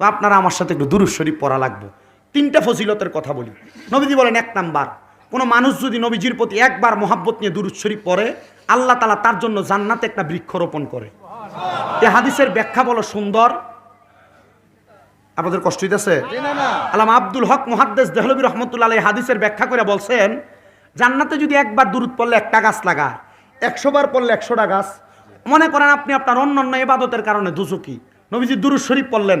তো আপনারা আমার সাথে একটু দুরুদ শরীফ পড়া লাগবে। তিনটা ফজিলতের কথা বলি। নবীজি বলেন এক নাম্বার কোনো মানুষ যদি নবীজির প্রতি একবার মোহাব্বত নিয়ে দুরুদ শরীফ পড়ে আল্লাহ তালা তার জন্য জান্নাতে একটা বৃক্ষরোপণ করে। এ হাদিসের ব্যাখ্যা বলো সুন্দর। আপনাদের কষ্ট হইতেছে? আলাম আব্দুল হক মুহাদ্দেস দেহলবী রহমতুল্লাহ এই হাদিসের ব্যাখ্যা করে বলছেন জান্নাতে যদি একবার দূরত পড়লে একটা গাছ লাগা একশো বার পড়লে একশোটা গাছ। মনে করেন আপনি আপনার অন্য অন্য ইবাদতের কারণে দুচুকি নবীজি দুরুদ শরীফ পড়লেন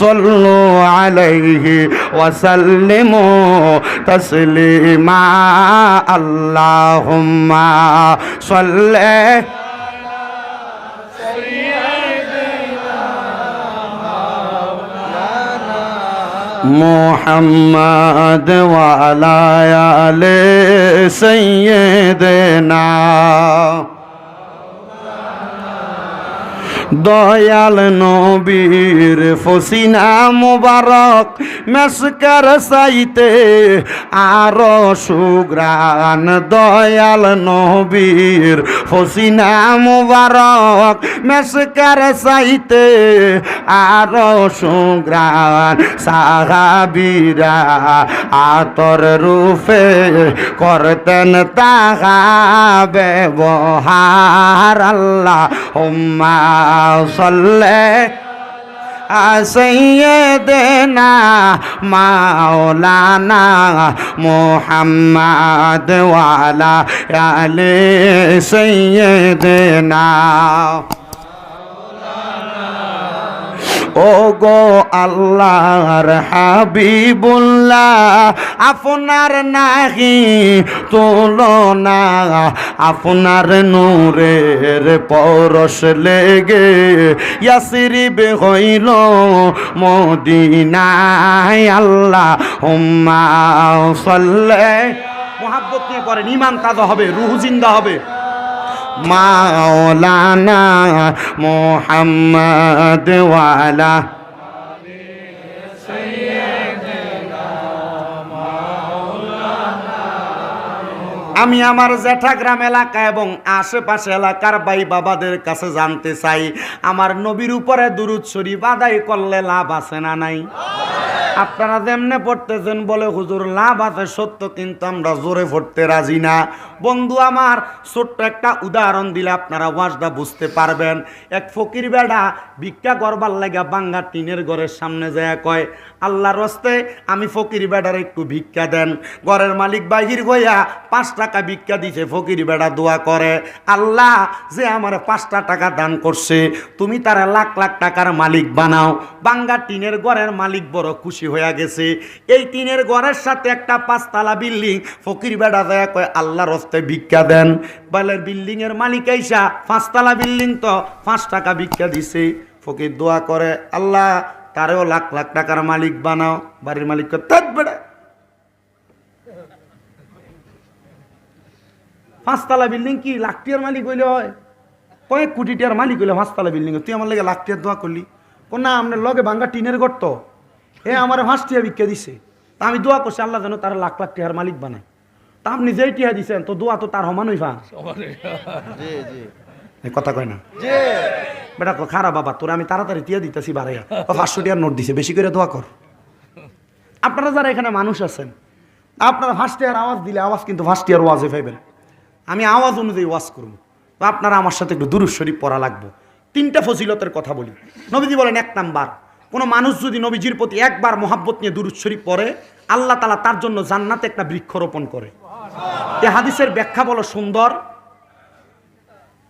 صلوا عليه وسلموا تسليما. اللهم صل محمد وعلى آل سيدنا দয়াল নবীর ফসিনা মুবারক মেসকার সাইতে আর সুগ্রান দয়াল নবীর ফসিনা মুবারক মেসকার সাইতে আর সুগ্রান সাহাবিরা আতর রূপে করতেন তাহা ব্যবহার। আল্লাহ হুম্মা صل سيدنا مولانا محمد وعلى آل سيدنا ও গো আল্লাহর হাবিবুল্লাহ, আপনার নাহি তুলনা, আপনার নূরের পরশ লেগে ইয়াসরিব হইল মদিনায়। আল্লাহ হুম্মা সাল্লে। মোহাব্বত নিয়ে করেন ইমান তাজা হবে, রুহ জিন্দা হবে। মাওলানা মোহাম্মদ ওয়ালা। আমি আমার জেঠাগ্রাম এলাকা এবং আশেপাশে এলাকার ভাই বাবাদের কাছে জানতে চাই, আমার নবীর উপরে দুরুদ শরীফ করলে লাভ আছে না নাই? আপনারা যেমনে পড়তেছেন বলে হুজুর, লাভ আছে সত্য, কিন্তু আমরা জোরে পড়তে রাজি না। বন্ধু, আমার ছোট্ট একটা উদাহরণ দিলে আপনারা ওয়াজটা বুঝতে পারবেন। এক ফকির বেড়া ভিক্ষা করবার লাগা বাঙ্গা টিনের ঘরের সামনে যায় কয় আল্লাহর রস্তে আমি ফকির বেড়ার একটু ভিক্ষা দেন। ঘরের মালিক বাহির হইয়া পাঁচ টাকা ভিক্ষা দিছে, ফকির বেড়া দোয়া করে। আল্লাহ যে আমার পাঁচটা টাকা দান করছে, তুমি তারা লাখ লাখ টাকার মালিক বানাও। বাঙ্গা টিনের ঘরের মালিক বড় খুশি হয়ে গেছে। এই টিনের ঘরের সাথে একটা পাঁচতলা বিল্ডিং, ফকির বেড়া দেয়া কয় আল্লাহর হস্তে ভিক্ষা দেন। বলে বিল্ডিং এর মালিক আইসা, পাঁচতলা বিল্ডিং তো পাঁচ টাকা ভিক্ষা দিছে। ফকির দোয়া করে, আল্লাহ তারেও লাখ লাখ টাকার মালিক বানাও বাড়ির মালিক "ধ্যাৎ পাঁচতলা বিল্ডিং কি লাখ টিয়ার মালিক হইলে হয়? কয়েক কোটি টিয়ার মালিক হইলে পাঁচতলা বিল্ডিং তুই আমার লাগে লাখ টিয়ার দোয়া করলি। কোন না আপনার লগে ভাঙ্গা টিনের ঘর তো এ আমার পাঁচ টিয়া দিছে। তা আমি দোয়া করছি আল্লাহ যেন তার লাখ লাখ টিয়ার মালিক বানায়। তা আপনি যেই টিয়া দিছেন তো দোয়া তো তার সমান হইবা কথা কয় না। বেটা খারাপ বাবা, তোর আমি তাড়াতাড়ি টিয়া দিতেছি বাড়াইয়া ও পাঁচশো টিয়ার নোট দিছে, বেশি করে দোয়া কর। আপনারা যারা এখানে মানুষ আছেন, আপনারা ফার্স্ট ইয়ার আওয়াজ দিলে আওয়াজ কিন্তু ফার্স্ট ইয়ার ওয়াজে পাইবেন। আমি আওয়াজ অনুযায়ী ওয়াজ করব তো আপনারা আমার সাথে একটু দুরুদ শরীফ পড়া লাগবে। তিনটা ফজিলতের কথা বলি। নবীজি বলেন, এক নাম্বার, কোনো মানুষ যদি নবীজির প্রতি একবার মোহাব্বত নিয়ে দুরুদ শরীফ পড়ে, আল্লাহ তালা তার জন্য জান্নাতে একটা বৃক্ষরোপণ করে। এ হাদিসের ব্যাখ্যা বলো সুন্দর।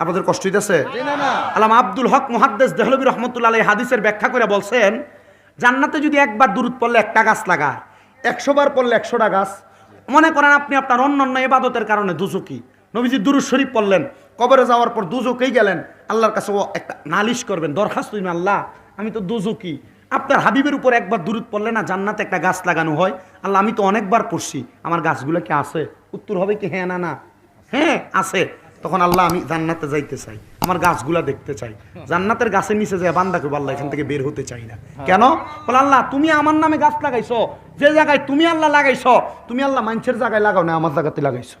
আপনাদের কষ্ট হইতেছে? আলাম আব্দুল হক মুহাদ্দেস দেহলবী রহমতুল্লাহ আলাই হাদিসের ব্যাখ্যা করে বলছেন জান্নাতে যদি একবার দূরত পড়লে একটা গাছ লাগা একশো বার পড়লে একশোটা গাছ। মনে করেন আপনি আপনার অন্য অন্য ইবাদতের কারণে দুজকি নবীজি দুরুদ শরীফ পড়লেন কবরে যাওয়ার পর দুজকেই গেলেন। আল্লাহর কাছে ও একটা নালিশ করবেন দরখাস্ত আল্লাহ আমি তো দুজকি আপনার হাবিবের উপর একবার দূরত পড়লে না জান্নাতে একটা গাছ লাগানো হয়? আল্লাহ আমি তো অনেকবার পড়ছি। আমার গাছগুলো কি আছে? উত্তর হবে কি হ্যাঁ না না। হ্যাঁ আছে। তখন আল্লাহ আমি জান্নাতে যাইতে চাই আমার গাছগুলা দেখতে চাই। জান্নাতের গাছের নিচে যায় বান্দা করব আল্লাহ এখান থেকে বের হতে চাই না। কেন? বলে আল্লাহ তুমি আমার নামে গাছ লাগাইছো। যে জায়গায় তুমি আল্লাহ লাগাইছো তুমি আল্লাহ মানুষের জায়গায় লাগাও না আমার জায়গাতে লাগাইছো।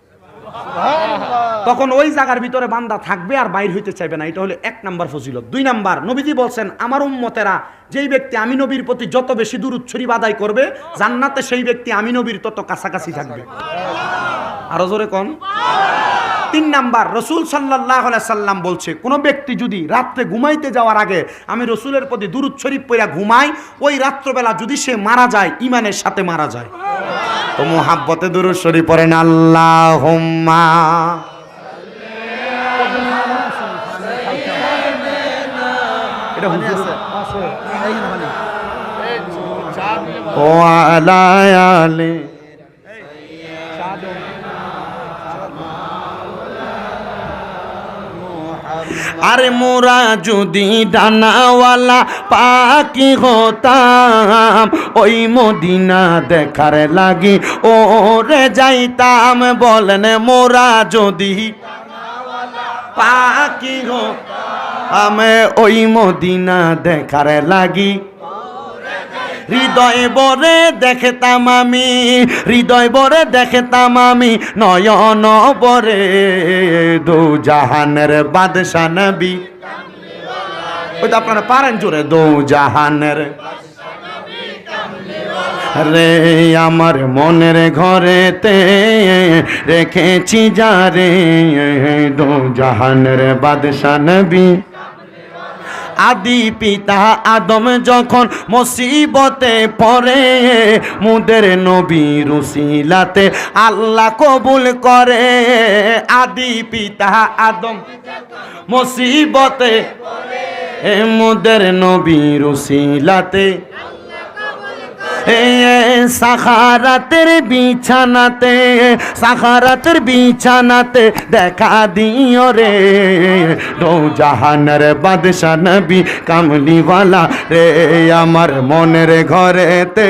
তখন ওই জায়গার ভিতরে বান্দা থাকবে আর বাইর হইতে চাইবে না। এটা হলো এক নাম্বার ফজিলত। দুই নাম্বার নবীজি বলছেন আমার উম্মতেরা যেই ব্যক্তি আমি নবীর প্রতি যত বেশি দূর উচ্ছরি বাদাই করবে জান্নাতে সেই ব্যক্তি আমি নবীর তত কাছাকাছি থাকবে। আরও জোরে কোন। তিন নাম্বার, রসুল সাল্লাহ সাল্লাম বলছে, কোনো ব্যক্তি যদি রাত্রে ঘুমাইতে যাওয়ার আগে আমি রসুলের প্রতি দুরুদ শরীফ পইরা ঘুমাই, ওই রাত্রবেলা যদি সে মারা যায় ইমানের সাথে মারা যায়। তো মোহাব্বতে দুরুদ শরীফ পড়েন আল্লাহ এটা ও আলায়ালে আরে মোরা যদি ডানাওয়ালা পাকি হতাম, ওই মদিনা দেখার লাগি ও রে যাইতাম। বলেন মোরা যদি পাখি আমি ওই মদিনা দেখার লাগি। হৃদয় বরে দেখতাম আমি, হৃদয় বরে দেখতাম আমি, নয়ন বরে দু জাহানের বাদশা নবী। ওই তো আপনারা পারেন জোরে, দু জাহানের। রে আমার মনের ঘরেতে রেখেছি যারে দু জাহানের বাদশা নবী। আদি পিতা আদম যখন মুসিবতে পড়ে, মুদের নবী রুসিলাতে আল্লাহ কবুল করে। আদি পিতা আদম মুসিবতে মুদের নবী রুসিলাতে এ সাখারাতের বিছানাতে সাখারাতের বিছানাতে দেখা দিও রে। জাহানের বাদশা নবী কামলিওয়ালা রে, আমার মনের ঘরেতে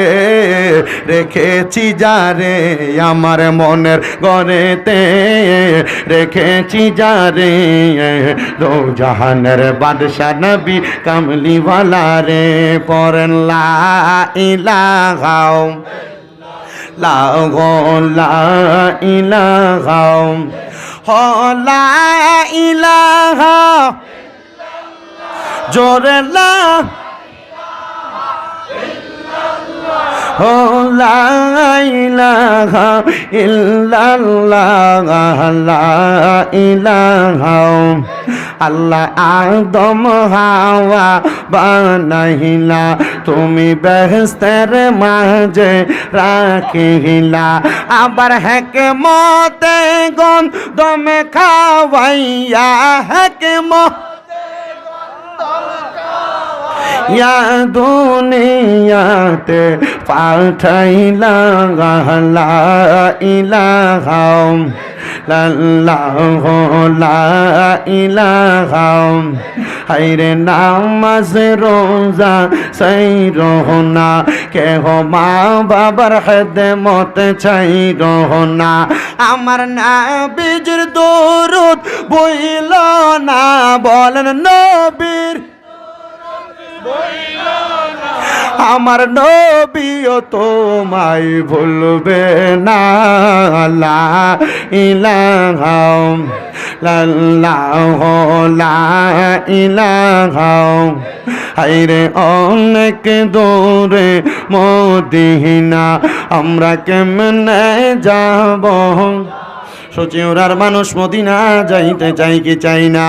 রেখেছি যা রে, আমার মনের ঘরেতে রেখেছি যা রে। দো জাহানের বাদশা নবী কামলিওয়ালা রে পরেন লা ইলাহাও লা গো লা ইলাহাও হ লা ইলাহা জোরে লা। লা ইলাহা ইল্লাল্লাহ লা ইলাহা আল্লাহ আদম হাওয়া বানাইলা, তুমি বেহস্তের মাঝে রাখিলা। আবার হেকে মতে গন দমে খাওয়াইয়া হেকে মত ইয়া দুনিয়াতে পাঠাইলা লা হাইরে নামাজ, রোজা, সেই রোহনা। কে হো মা বাবার খেদমত চাই রোহনা। আমার না বীজের দরুদ বইল না, বলেন নবীর। আমার নবীও তোমায় ভুলবে না। লা ইলাহা লাল্লাহ লা ইলাহা। হাইরে অনেক দূরে মদিনা, আমরা কেমনে যাব? সচিওরার মানুষ মদিনা যাইতে চাই কি চাই না?